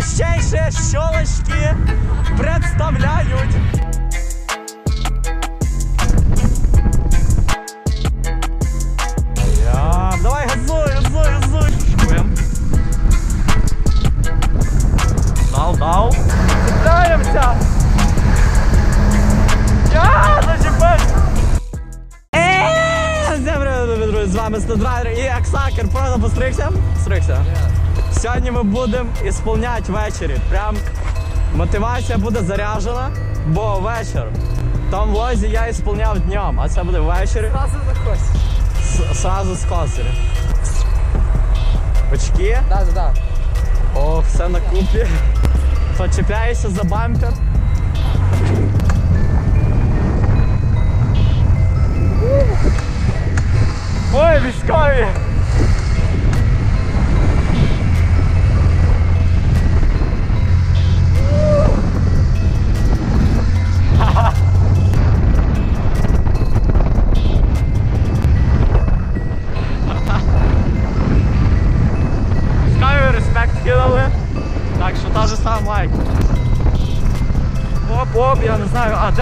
Гущейшие щелочки представляють. Я, давай газуй, газуй, газуй. Шкуєм. Дал, дал. Цепляємося. Я, друзі, з вами Стедрайдер і Аксакер. Правда, постригся? Стригся. Сьогодні ми будемо ісполняти ввечері. Прям мотивація буде заряджена, бо вечір. В тому влозі я ісполняв днем, а це буде ввечері. Сразу. С- Сразу з козиря. Очки. Да, да, да. Ох, все на купі. Почепляюся за бампер. Ой! Військові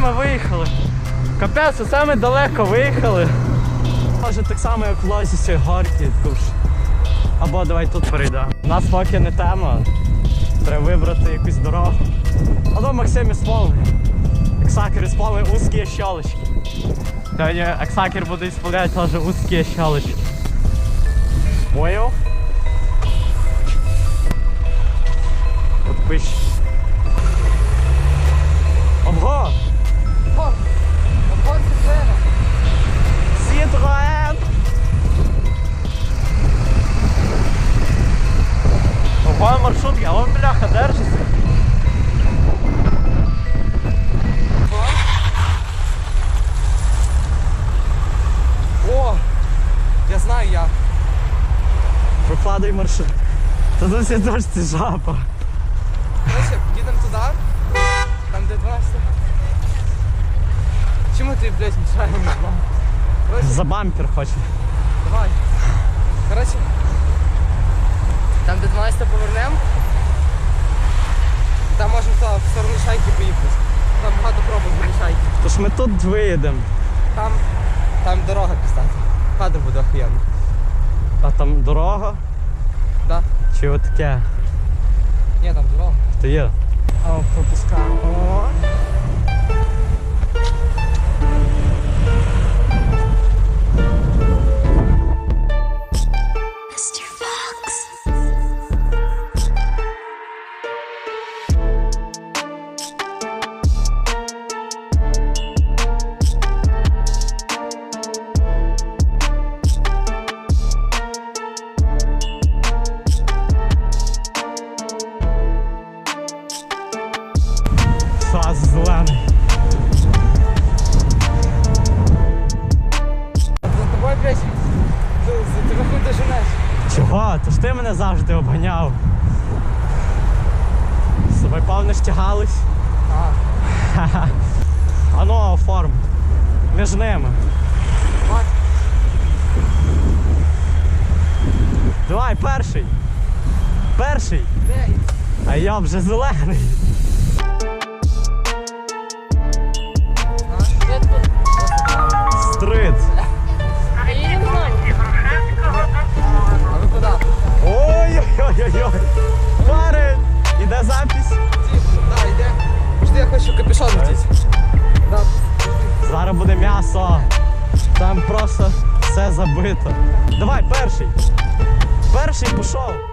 ми виїхали? Капець, ми далеко виїхали. Може так само, як в горки. таку. Або давай тут перейдемо. У нас поки не тема. Треба вибрати якусь дорогу. А то Максим ісполнив. Ексакер ісполнив узкі щелочки. Сьогодні Ексакер буде ісполняти теж узкі щелочки. Понял? От пиш. Ого! Citroen! Ого, маршрутки, а он бляха держиться. О, я знаю як. Прокладай маршрут. Та тут все дощ це жаба. Короче, їдемо туди, там де 12. Чому ти, блядь, мішаємо? Короче, За бампер хоче. давай. Короче, там де 12 повернемо. Там можемо туди, в сторону шайки поїхати. Там багато пробок біля шайки. Тож ми тут виїдемо. Там, там дорога, кстати. Кадр буде охуєнно. А там дорога? Да? Чи отаке? Ні, там дорога. То є. О, пропускаємо. Тягались. А, А ну, оформ. Між ними. Давай, перший. Перший. Де? А я вже зелений. Стрит. А ви куди? Ой-ой-ой-ой. Парень. Іде запись. Хочу капюшон надіти. Зараз буде м'ясо. Там просто все забито. Давай, перший. Перший пішов.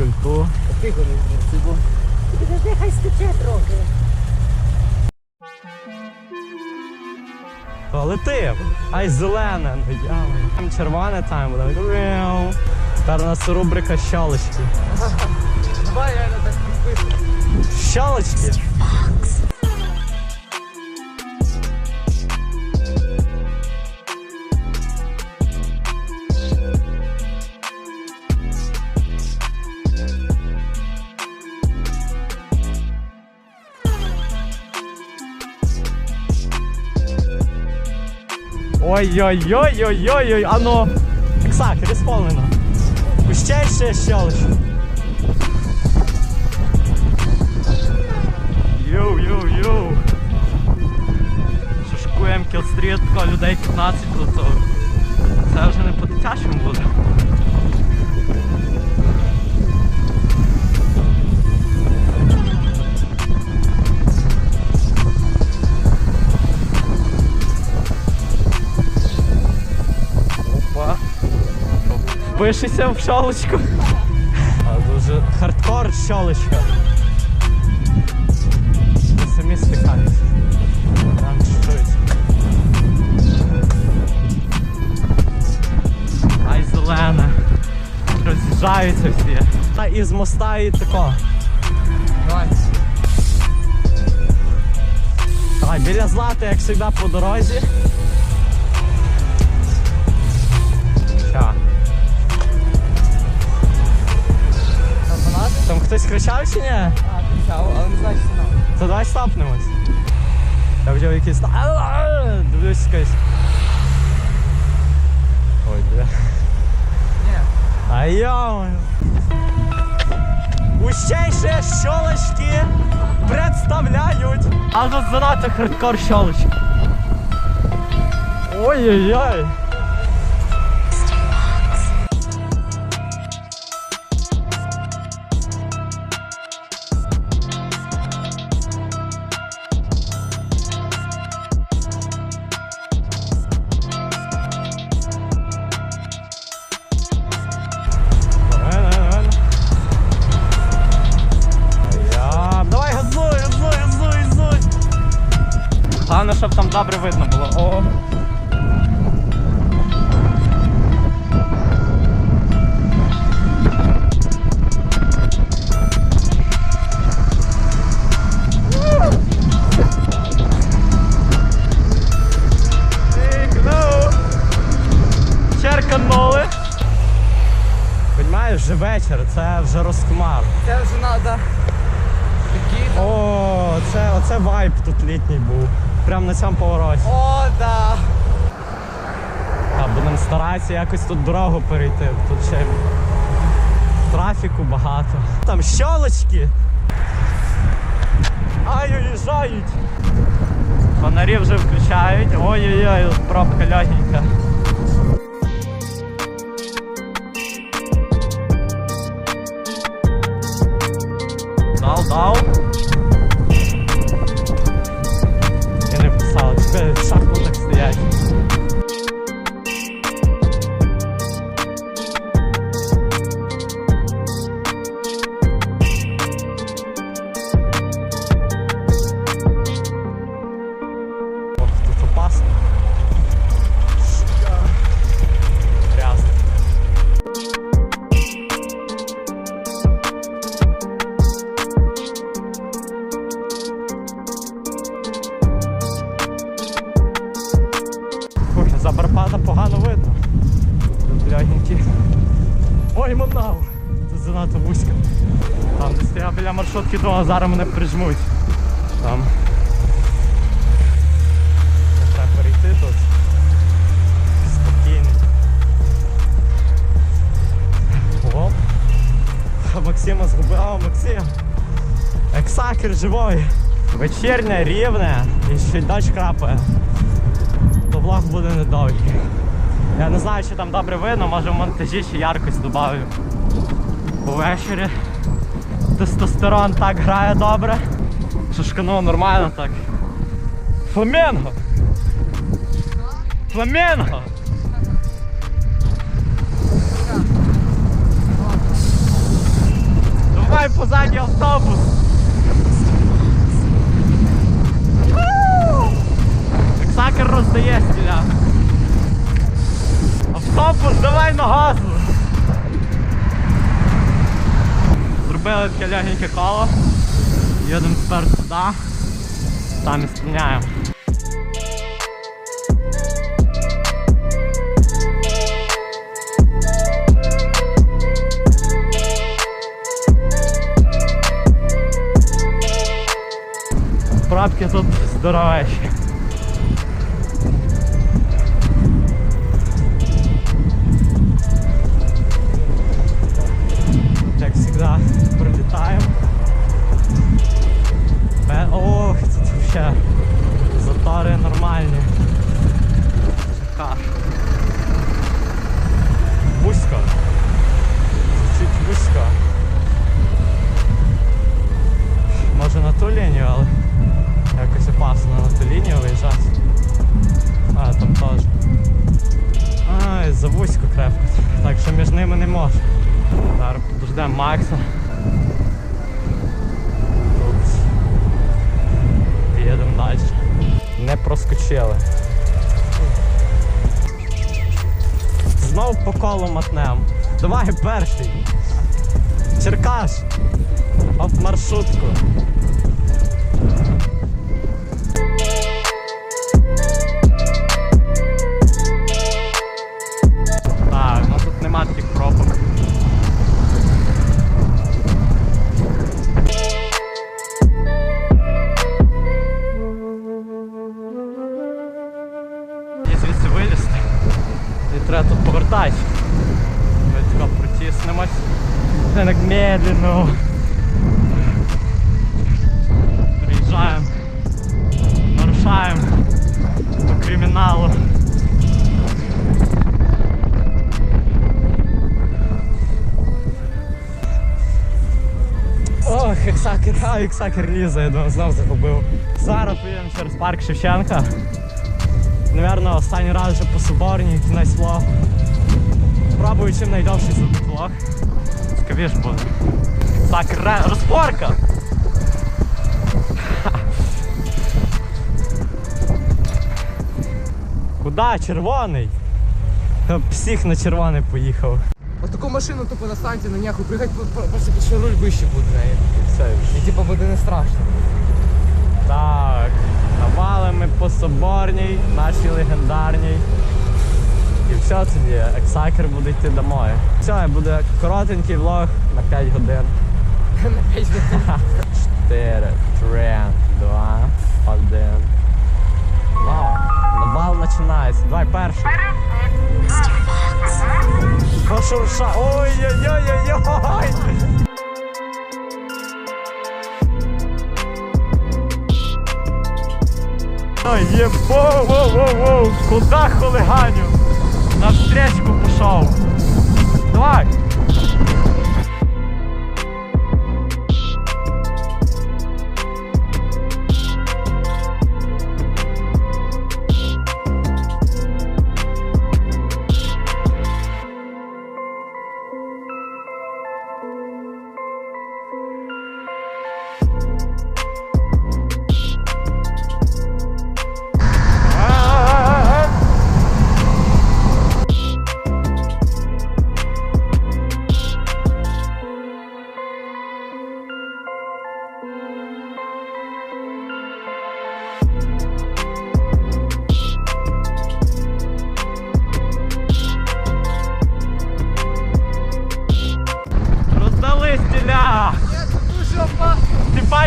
Ульту. Тихо. Підожди, хай стече трохи. Летим. Ай, зелене, ну ями. Там червоне там буде. Тепер у нас рубрика щалочки. Давай я так підписую. Щолочки. Ой-ой-ой-ой-ой-ой, ано. Ексак, розповнено. Ще ще лише Йоу-йоу-йоу. Шушкуємо кілстрітка, людей 15 до то Це вже не по-дитячому буде. Впишися в щолочку. А дуже хардкор щолочка. Ви самі стикаються. Там чуть-чуть. Ай, зелене. Роз'їжджаються всі. Та із моста і тако. Давай. Давай, біля злати, як завжди, по дорозі. хтось кричав чи ні? А, кричав, але не знаю, що нам. То давай стопнемось. Я вже якийсь. Дивлюсь якийсь. Ой, бля. Ні. А йо Ущейші щолочки представляють. А тут занадто хардкор щолочки. Ой-ой-ой. Добре видно було. О. Черканули. Понімаєш, вже вечір, це вже розкмар. Це вже треба. О, це, оце вайб тут літній був. Прям на цьому повороті. О, да. А будемо старатися якось тут дорогу перейти. Тут ще трафіку багато. Там щолочки. Ай, уїжджають. Фонарі вже включають. Ой-ой-ой, пробка легенька. Маршрутки, зараз мене прижмуть. Там. Треба перейти тут. Спокійний. Оп. Максима згубив. О, Максим. Ексакер живой. Вечірня, рівне і ще дощ крапає. То влог буде недовгий. Я не знаю, чи там добре видно, може в монтажі ще яркость додаю. Увечері тестостерон так грає добре. Що шкануло нормально так. Фламенго! Фламенго! Давай позаді автобус! Ву! Ексакер роздає стіля. Автобус, давай на газу! Зробили таке легеньке коло. Їдемо тепер туди. Там і спиняємо. Пробки тут здоровечі. Як завжди, затори нормальні. Шикар. Вузько. Чуть вузько. Може на ту лінію, але якось опасно на ту лінію виїжджати. А, там теж. Ай, за вузько крепко. Так що між ними не можна. Зараз подождемо Макса. Проскочили. Знов по колу матнем. Давай перший. Черкаш. Оп маршрутку. Ми тако протиснемось. Це так медленно. Приїжджаємо. Нарушаємо по криміналу. Ох, ексакер, а ексакер лізе, я думаю, знов загубив. Зараз поїдемо через парк Шевченка. Наверно, останній раз вже по Соборній, кінець влог. Пробую чим найдовший влог. Цікавіш буде. Так, ре- розпорка! Куда? Червоний? Псих на червоний поїхав. От таку машину тупо на станції на няху пригать, просто під що руль вище буде неї. Все, І типу буде не страшно. Так, навалимо ми по соборній, нашій легендарній. І все тоді, ексакер буде йти домой. Все, буде коротенький влог на 5 годин. На 5 годин. 4, 3, 2, 1. Вау, навал починається. Давай перший. Пошурша. Ой-ой-ой-ой-ой. Ой, єбо, воу, воу, воу, куда хулиганю? На встречку пошел. Давай.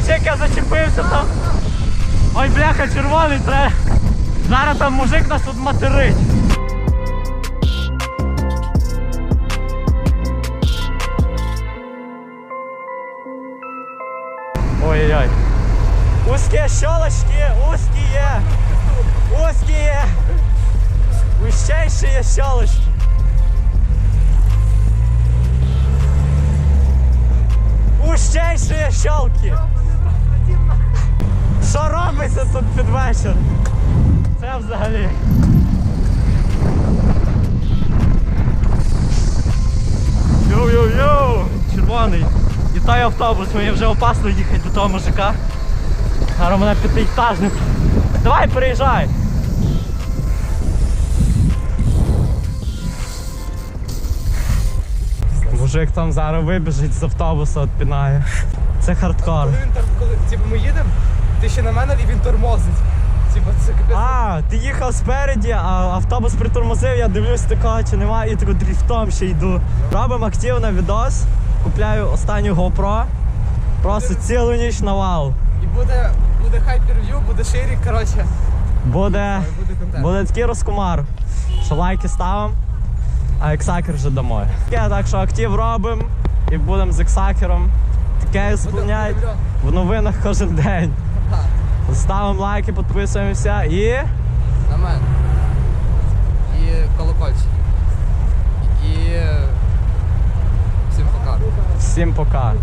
Ти я зачепився там? Ой, бляха, червоний, треба. Зараз там мужик нас тут материть. Ой-ой-ой. Узкие щелочки, узкие. Узкие. Узчайшие щелочки. Узчайшие щелки. Що робиться тут під вечір? Це взагалі. Йоу-йоу-йоу! Червоний. І той автобус, мені вже опасно їхати до того мужика. Зараз мене п'ятиэтажник. Давай переїжджай! Мужик там зараз вибіжить з автобуса, відпінає. Це хардкор. Коли він тор... коли типу, ми їдемо, ти ще на мене і він тормозить. Типу, це капець. А, ти їхав спереді, а автобус притормозив, я дивлюсь такого чи немає, і тако дріфтом ще йду. Робимо активно відос, купляю останню GoPro, просто цілу ніч на вал. І буде, буде хайпер-в'ю, буде ширік, коротше. Буде, буде буде такий розкумар, що лайки ставимо, а ексакер вже домой. Таке, так що актив робимо і будемо з ексакером. Таке сповняють в новинах кожен день. Ставимо лайки, підписуємося і. на мене. І колокольчик. І всім пока. Всім пока.